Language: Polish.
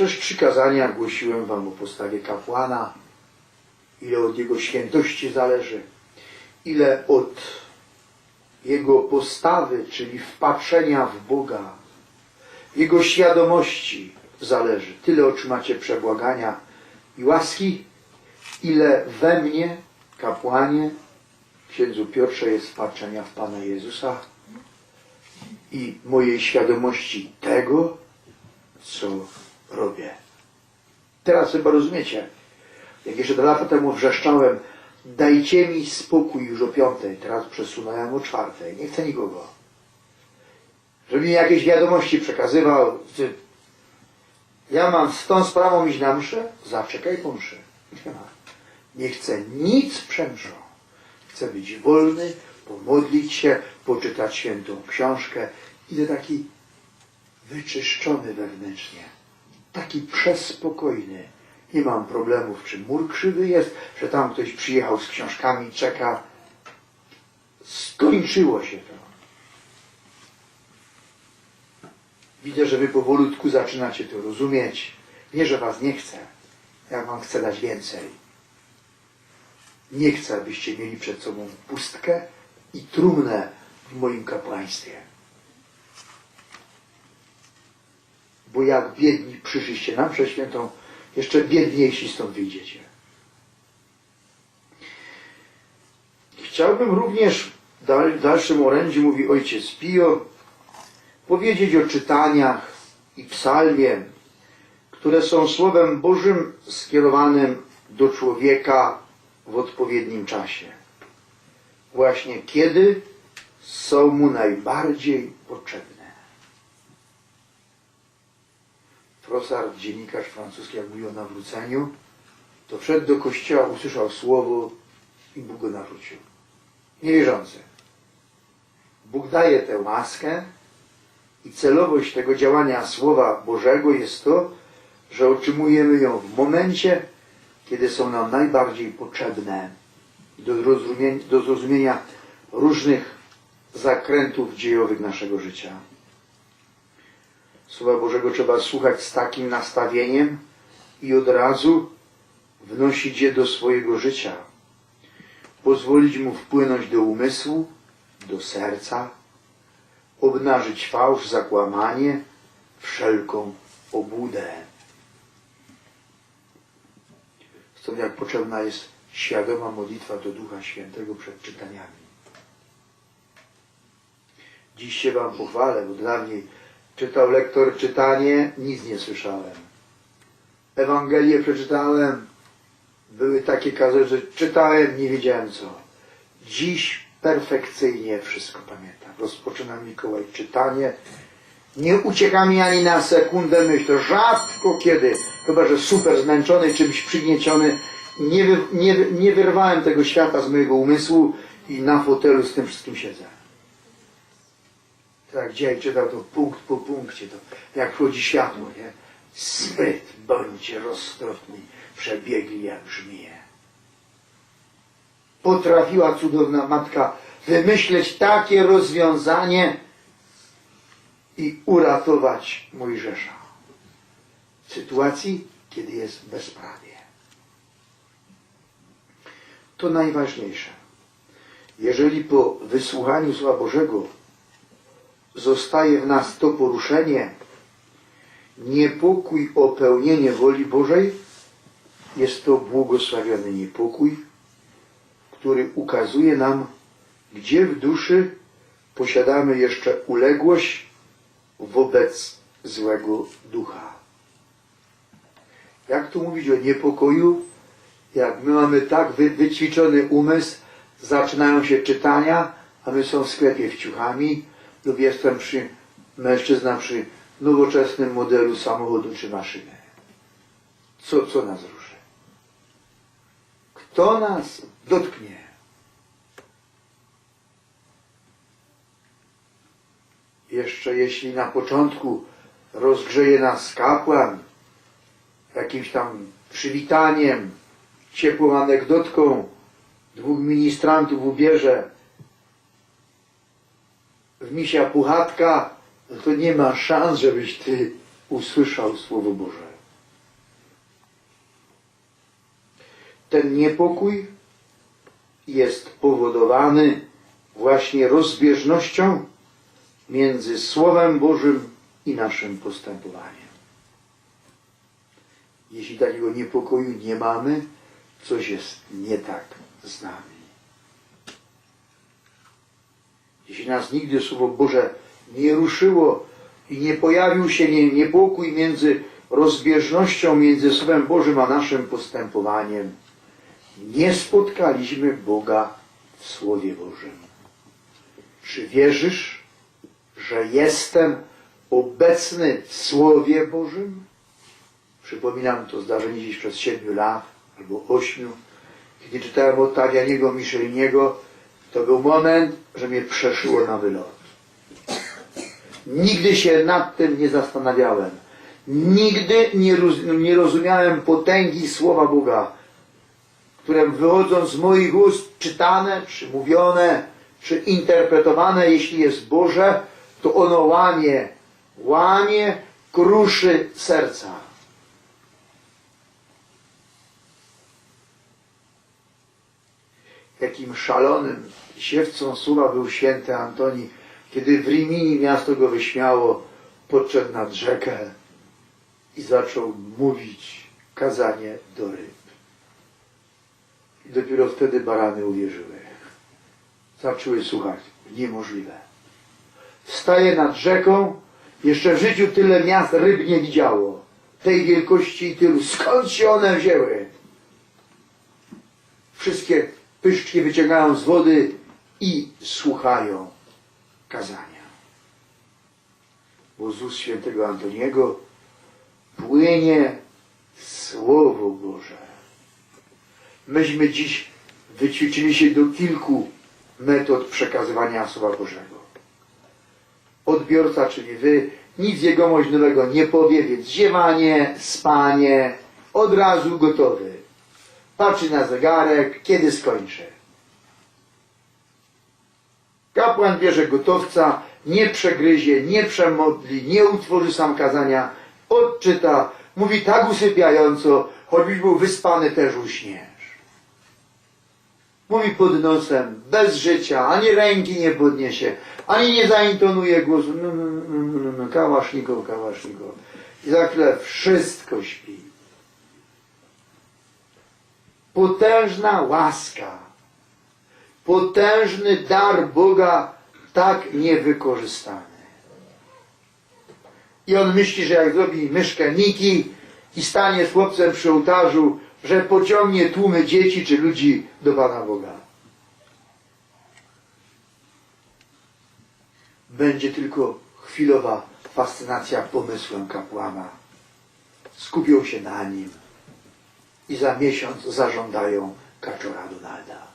Przez trzy kazania głosiłem wam o postawie kapłana, ile od jego świętości zależy, ile od jego postawy, czyli wpatrzenia w Boga, jego świadomości zależy. Tyle otrzymacie przebłagania i łaski, ile we mnie, kapłanie, księdzu Piotrze jest wpatrzenia w Pana Jezusa i mojej świadomości tego, co robię. Teraz chyba rozumiecie, jak jeszcze dwa lata temu wrzeszczałem, dajcie mi spokój już o piątej, teraz przesunąłem o czwartej, nie chcę nikogo. Żeby mi jakieś wiadomości przekazywał. Ja mam z tą sprawą iść na mszę? Zaczekaj po mszy. Nie ma. Nie chcę nic przemszą. Chcę być wolny, pomodlić się, poczytać świętą książkę. Idę taki wyczyszczony wewnętrznie. Taki przespokojny. Nie mam problemów, czy mur krzywy jest, że tam ktoś przyjechał z książkami i czeka. Skończyło się to. Widzę, że wy powolutku zaczynacie to rozumieć. Nie, że was nie chcę. Ja wam chcę dać więcej. Nie chcę, abyście mieli przed sobą pustkę i trumnę w moim kapłaństwie. Bo jak biedni przyszliście na mszę świętą, jeszcze biedniejsi stąd wyjdziecie. Chciałbym również w dalszym orędziu, mówi ojciec Pio, powiedzieć o czytaniach i psalmie, które są Słowem Bożym skierowanym do człowieka w odpowiednim czasie. Właśnie kiedy są mu najbardziej potrzebne. Frossard, dziennikarz francuski, jak mówił o nawróceniu, to wszedł do kościoła, usłyszał słowo i Bóg go nawrócił. Niewierzący. Bóg daje tę łaskę i celowość tego działania Słowa Bożego jest to, że otrzymujemy ją w momencie, kiedy są nam najbardziej potrzebne do, zrozumie- do zrozumienia różnych zakrętów dziejowych naszego życia. Słowa Bożego trzeba słuchać z takim nastawieniem i od razu wnosić je do swojego życia. Pozwolić mu wpłynąć do umysłu, do serca, obnażyć fałsz, zakłamanie, wszelką obłudę. Stąd jak potrzebna jest świadoma modlitwa do Ducha Świętego przed czytaniami. Dziś się Wam pochwalę, bo dla mnie czytał lektor czytanie, nic nie słyszałem. Ewangelię przeczytałem, były takie kazy, że czytałem, nie wiedziałem co. Dziś perfekcyjnie wszystko pamiętam. Rozpoczynam Mikołaj czytanie. Nie ucieka mi ani na sekundę myśl. Rzadko kiedy, chyba że super zmęczony, czymś przygnieciony, nie, wy, nie, nie wyrwałem tego świata z mojego umysłu i na fotelu z tym wszystkim siedzę. Tak, dzisiaj czytał to punkt po punkcie, to jak wchodzi światło, nie? Spryt, bądźcie roztropni, przebiegli jak żmije. Potrafiła cudowna matka wymyśleć takie rozwiązanie i uratować Mojżesza w sytuacji, kiedy jest bezprawie. To najważniejsze. Jeżeli po wysłuchaniu Słowa Bożego zostaje w nas to poruszenie, niepokój o pełnienie woli Bożej, jest to błogosławiony niepokój, który ukazuje nam, gdzie w duszy posiadamy jeszcze uległość wobec złego ducha. Jak tu mówić o niepokoju? Jak my mamy tak wy, wyćwiczony umysł, zaczynają się czytania, a my są w sklepie wciuchami, lub jestem przy mężczyzna przy nowoczesnym modelu samochodu czy maszyny. Co, co nas ruszy? Kto nas dotknie? Jeszcze jeśli na początku rozgrzeje nas kapłan jakimś tam przywitaniem, ciepłą anegdotką, dwóch ministrantów ubierze misia puchatka, to nie ma szans, żebyś ty usłyszał Słowo Boże. Ten niepokój jest powodowany właśnie rozbieżnością między Słowem Bożym i naszym postępowaniem. Jeśli takiego niepokoju nie mamy, coś jest nie tak z nami. Jeśli nas nigdy Słowo Boże nie ruszyło i nie pojawił się nie, niepokój między rozbieżnością między Słowem Bożym a naszym postępowaniem, nie spotkaliśmy Boga w Słowie Bożym. Czy wierzysz, że jestem obecny w Słowie Bożym? Przypominam to zdarzenie dziś przed siedmiu lat albo ośmiu, kiedy czytałem od Tawianiego Micheliniego, to był moment, że mnie przeszyło na wylot. Nigdy się nad tym nie zastanawiałem. Nigdy nie, nie rozumiałem potęgi Słowa Boga, które wychodzą z moich ust, czytane, czy mówione, czy interpretowane, jeśli jest Boże, to ono łamie, łamie, kruszy serca. Jakim szalonym siewcą słowa był święty Antoni, kiedy w Rimini miasto go wyśmiało, podszedł nad rzekę i zaczął mówić kazanie do ryb. I dopiero wtedy barany uwierzyły. Zaczęły słuchać. Niemożliwe. Staje nad rzeką, jeszcze w życiu tyle miast ryb nie widziało. Tej wielkości i tylu. Skąd się one wzięły? Wszystkie pyszczki wyciągają z wody i słuchają kazania. Bo z ust świętego Antoniego płynie Słowo Boże. Myśmy dziś wyćwiczyli się do kilku metod przekazywania Słowa Bożego. Odbiorca, czyli wy, nic jegomość nowego nie powie, więc ziewanie, spanie, od razu gotowy. Patrzy na zegarek, kiedy skończę. Kapłan bierze gotowca, nie przegryzie, nie przemodli, nie utworzy sam kazania, odczyta, mówi tak usypiająco, choćbyś był wyspany, też uśniesz. Mówi pod nosem, bez życia, ani ręki nie podniesie, ani nie zaintonuje głosu. No, no, no, no, no. I za chwilę wszystko śpi. Potężna łaska, potężny dar Boga, tak niewykorzystany. I on myśli, że jak zrobi myszkę Niki i stanie z chłopcem przy ołtarzu, że pociągnie tłumy dzieci czy ludzi do Pana Boga. Będzie tylko chwilowa fascynacja pomysłem kapłana. Skupią się na nim i za miesiąc zażądają kaczora Donalda.